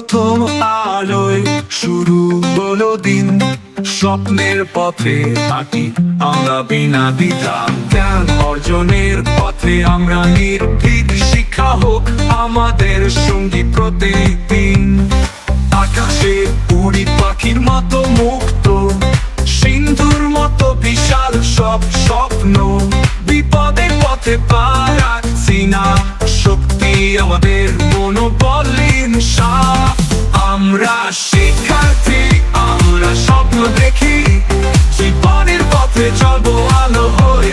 প্রথম আলোয় শুরু হলো দিন। স্বপ্নের পথে হাঁটি আমরা বিনা দ্বিধা। জ্ঞান অর্জনের পথে আমরা নির্ভীক। শিক্ষা হোক আমাদের সঙ্গী প্রতিদিন। আকাশে উড়ি পাখির মতো মুক্ত। সিন্ধুর মতো বিশাল সব স্বপ্ন। বিপদের পথে পারাচ্ছি না। শক্তি আমাদের মনোবলীন সাপ আমরা শিক্ষার্থী, আমরা স্বপ্ন দেখি। জীবনের পথে চলবো আলো হয়ে।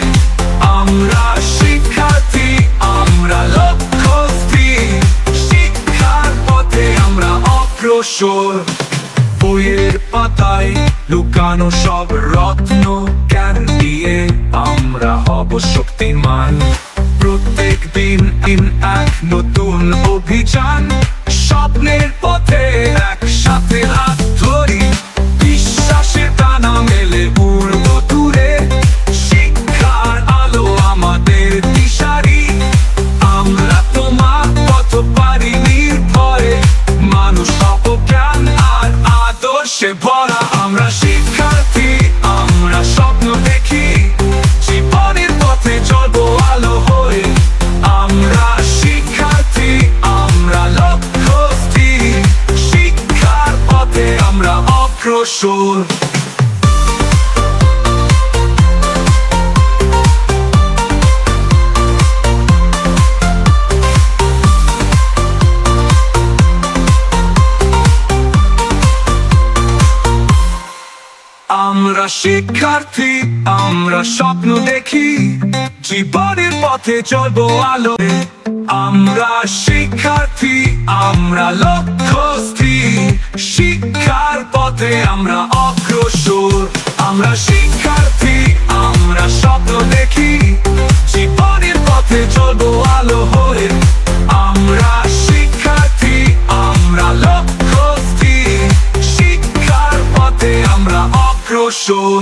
আমরা শিক্ষার্থী, আমরা লক্ষ্য শিক্ষার পথে আমরা অগ্রসর। বইয়ের পাতায় লুকানো সব রত্ন দিন এক নতুন অভিযান স্বপ্নের পথে অগ্রসর আমরা শিক্ষার্থী আমরা স্বপ্ন দেখি জীবনের পথে চলবো আলো। আমরা শিক্ষার্থী আমরা লক্ষ্য পথে আমরা অগ্রসর। আমরা শিক্ষার্থী, আমরা স্বপ্ন দেখি। জীবনের পথে চলবো আলো হয়ে। আমরা শিক্ষার্থী, আমরা লক্ষ্য শিক্ষার পথে আমরা অগ্রসর।